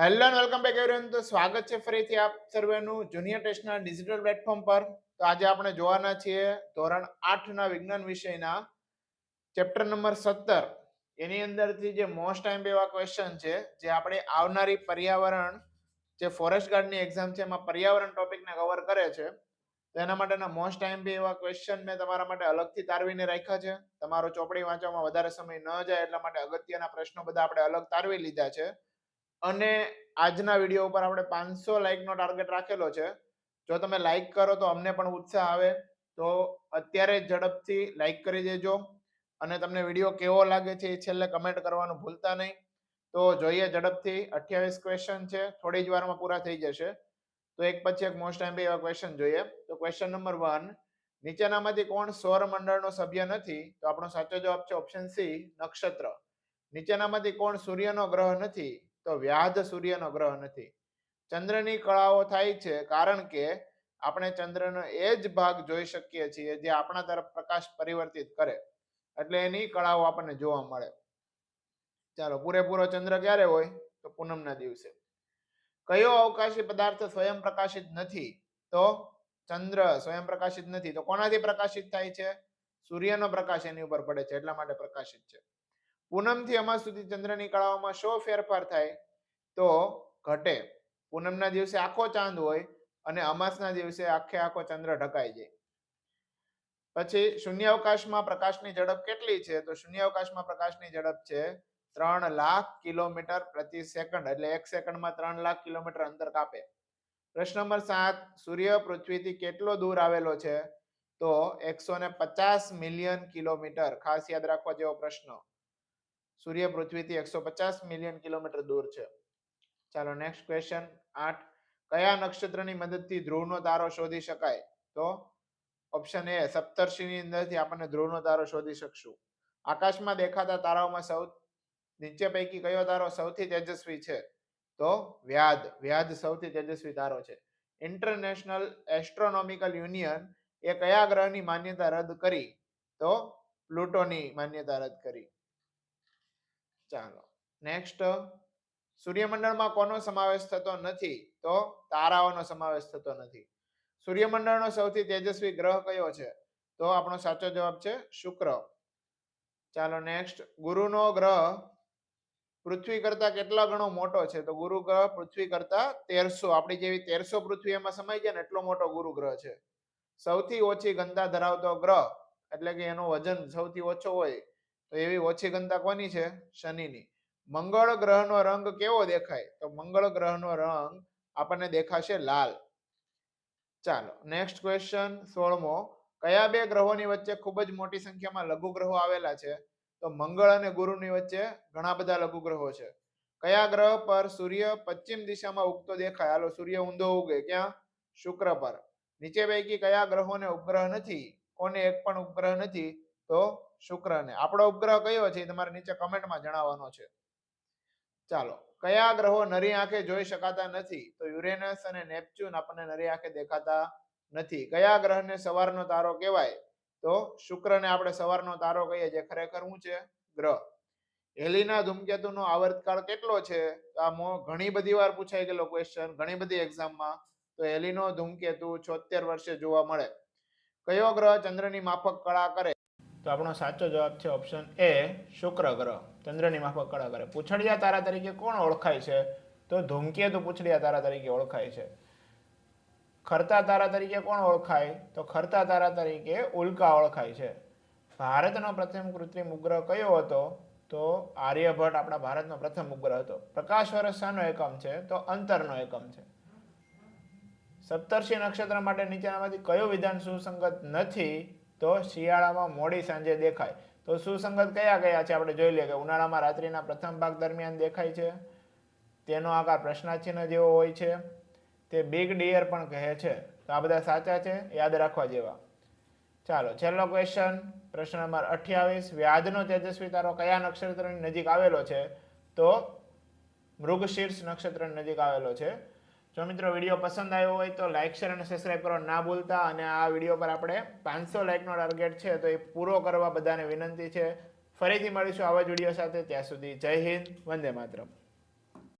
Hello and welcome back everyone તો સ્વાગત છે ફરીથી આપ સર્વેનું જુનિયર ટેસ્ટના ડિજિટલ પ્લેટફોર્મ પર. તો આજે આપણે જોવાના છીએ ધોરણ 8 ના વિજ્ઞાન વિષયના ચેપ્ટર નંબર 17 એની અંદરથી જે મોસ્ટ ટાઈમ એવા ક્વેશ્ચન છે, જે આપણે આવનારી પર્યાવરણ, જે ફોરેસ્ટ ગાર્ડની એક્ઝામ છે, એમાં પર્યાવરણ ટોપિકને કવર કરે છે. તો એના માટેના મોસ્ટ ટાઈમ એવા ક્વેશ્ચન મેં તમારા માટે અલગથી તારવીને રાખ્યા છે. તમારો ચોપડી વાંચવામાં વધારે સમય ન જાય, એટલા માટે અગત્યના પ્રશ્નો બધા આપણે અલગ તારવી લીધા છે. અને આજના વીડિયો ઉપર આપણે પાંચસો લાઇકનો ટાર્ગેટ રાખેલો છે. જો તમે લાઈક કરો તો અમને પણ ઉત્સાહ આવે. તો અત્યારે ઝડપથી લાઈક કરી દેજો. અને તમને વીડિયો કેવો લાગે છે એ છેલ્લે કમેન્ટ કરવાનું ભૂલતા નહીં. તો જોઈએ ઝડપથી. અઠ્યાવીસ ક્વેશ્ચન છે. થોડી જ વારમાં પૂરા થઈ જશે. તો એક પછી એક મોસ્ટ ટાઈમ એવા ક્વેશ્ચન જોઈએ. તો ક્વેશ્ચન નંબર વન નીચેનામાંથી કોણ સૌર મંડળનો સભ્ય નથી? તો આપણો સાચો જવાબ છે ઓપ્શન સી નક્ષત્ર. નીચેનામાંથી કોણ સૂર્યનો ગ્રહ નથી? તો વ્યાધ સૂર્યનો ગ્રહ નથી. ચંદ્રની કળાઓ થાય છે કારણ કે આપણે ચંદ્રનો એ જ ભાગ જોઈ શકીએ છીએ જે આપણા તરફ પ્રકાશ પરિવર્તિત કરે. એટલે એની કળાઓ આપણને જોવા મળે. ચાલો, પૂરેપૂરો ચંદ્ર ક્યારે હોય? તો પૂનમના દિવસે. કયો અવકાશી પદાર્થ સ્વયં પ્રકાશિત નથી? તો ચંદ્ર સ્વયં પ્રકાશિત નથી. તો કોનાથી પ્રકાશિત થાય છે? સૂર્યનો પ્રકાશ એની ઉપર પડે છે. એટલા માટે પ્રકાશિત છે. પૂનમથી અમાસ સુધી ચંદ્રની કળાઓમાં શો ફેરફાર થાય? તો ઘટે. પૂનમના દિવસે આખો ચાંદ હોય અને અમાસના દિવસે આખે આખો ચંદ્ર ઢકાઈ જાય. પછી શૂન્યાવકાશમાં પ્રકાશની ઝડપ કેટલી છે? તો શૂન્યાવકાશમાં પ્રકાશની ઝડપ છે ત્રણ લાખ કિલોમીટર પ્રતિ સેકન્ડ, એટલે એક સેકન્ડમાં ત્રણ લાખ કિલોમીટર અંતર કાપે. પ્રશ્ન નંબર સાત, સૂર્ય પૃથ્વીથી કેટલો દૂર આવેલો છે? તો એકસો ને પચાસ મિલિયન કિલોમીટર. ખાસ યાદ રાખવા જેવો પ્રશ્ન. સૂર્ય પૃથ્વીથી એકસો પચાસ મિલિયન કિલોમીટર દૂર છે. ચાલો નેક્સ્ટ ક્વેશ્ચન આઠ. કયા નક્ષત્રની મદદથી ધ્રુવનો તારો શોધી શકાય? તો ઓપ્શન એ સપ્તર્ષિની અંદરથી આપણને ધ્રુવનો તારો શોધી શકશું. આકાશમાં દેખાતા તારાઓમાં સૌ, નીચે પૈકી કયો તારો સૌથી તેજસ્વી છે? તો વ્યાધ વ્યાધ સૌથી તેજસ્વી તારો છે. ઇન્ટરનેશનલ એસ્ટ્રોનોમિકલ યુનિયન એ કયા ગ્રહની માન્યતા રદ કરી? તો પ્લુટોની માન્યતા રદ કરી. ચાલો નેક્સ્ટ સૂર્યમંડળમાં કોનો સમાવેશ થતો નથી? તો તારાઓનો સમાવેશ થતો નથી. સૂર્યમંડળનો સૌથી તેજસ્વી ગ્રહ કયો છે? તો આપણો સાચો જવાબ છે શુક્ર. ચાલો નેક્સ્ટ ગુરુનો ગ્રહ પૃથ્વી કરતા કેટલા ગણો મોટો છે? તો ગુરુ ગ્રહ પૃથ્વી કરતા તેરસો. આપણી જેવી તેરસો પૃથ્વી એમાં સમાઈ જાય ને એટલો મોટો ગુરુ ગ્રહ છે. સૌથી ઓછી ગંદા ધરાવતો ગ્રહ, એટલે કે એનો વજન સૌથી ઓછો હોય તો એવી ઓછી ઘનતા કોની છે? શનિની. મંગળ ગ્રહનો રંગ કેવો દેખાય? તો મંગળ ગ્રહનો રંગ આપણને દેખાશે લાલ. ચાલો નેક્સ્ટ ક્વેશ્ચન સોળમો. કયા બે ગ્રહોની વચ્ચે ખૂબ જ મોટી સંખ્યામાં લઘુ ગ્રહો આવેલા છે? તો મંગળ અને ગુરુની વચ્ચે ઘણા બધા લઘુ ગ્રહો છે. કયા ગ્રહ પર સૂર્ય પશ્ચિમ દિશામાં ઉગતો દેખાય? હાલો, સૂર્ય ઊંધો ઉગે. ક્યાં? શુક્ર પર. નીચે પૈકી કયા ગ્રહોને ઉપગ્રહ નથી? કોને એક પણ ઉપગ્રહ નથી? તો શુક્રને. આપણો ઉપગ્રહ કયો છે તમારે નીચે કમેન્ટમાં જણાવવાનો છે. ચાલો. કયા ગ્રહો નરી આંખે જોઈ શકાતા નથી? તો યુરેનસ અને નેપચ્યુન આપણને નરી આંખે દેખાતા નથી. કયા ગ્રહને સવારનો તારો કહેવાય? તો શુક્રને આપણે સવારનો તારો કહીએ જે ખરેખર શું છે? ગ્રહ. હેલીના ધૂમકેતુનો આવર્તકાળ કેટલો છે? આ મો- ઘણી બધી વાર પૂછાઈ ગયેલો ક્વેશ્ચન ઘણી બધી એક્ઝામમાં તો હેલીનો ધૂમકેતુ છોતેર વર્ષે જોવા મળે. કયો ગ્રહ ચંદ્રની માફક કળા કરે? તો આપણો સાચો જવાબ છે ઓપ્શન એ શુક્ર ગ્રહ ચંદ્રની માફક કળા કરે. પૂછડિયા તારા તરીકે કોણ ઓળખાય છે? તો ધૂમકેતુ પૂછડિયા તારા તરીકે ઓળખાય છે. ખરતા તારા તરીકે કોણ ઓળખાય? તો ખરતા તારા તરીકે ઉલ્કા ઓળખાય છે. ભારતનો પ્રથમ કૃત્રિમ ઉપગ્રહ કયો હતો? તો આર્યભટ્ટ આપણા ભારતનો પ્રથમ ઉપગ્રહ હતો. પ્રકાશ વર્ષ શાનો એકમ છે, તો અંતરનો એકમ છે. સપ્તર્ષિ નક્ષત્ર માટે નીચેનામાંથી કયું વિધાન સુસંગત નથી? તો શિયાળામાં મોડી સાંજે દેખાય. તો સુસંગત કયા કયા છે? આપણે જોઈ લઈએ કે ઉનાળામાં રાત્રિના પ્રથમ ભાગ દરમિયાન દેખાય છે. તેનો આકાર પ્રશ્નાચિહ્ન જેવો હોય છે. તે બિગ ડિયર પણ કહે છે. તો આ બધા સાચા છે? યાદ રાખવા જેવા. ચાલો, છેલ્લો ક્વેશ્ચન પ્રશ્ન નંબર અઠ્યાવીસ. વ્યાજનો તેજસ્વી તારો કયા નક્ષત્રની નજીક આવેલો છે? તો મૃગશીર્ષ નક્ષત્રની નજીક આવેલો છે. જો મિત્રો વીડિયો પસંદ આવ્યો હોય તો લાઇક શેર અને સબસ્ક્રાઇબ કરવા ના ભૂલતા અને આ વીડિયો પર આપણે પાંચસો લાઇકનો ટાર્ગેટ છે તો એ પૂરો કરવા બધાને વિનંતી છે. ફરીથી મળીશું આવા જ વીડિયો સાથે, ત્યાં સુધી જય હિન્દ, વંદે માતરમ.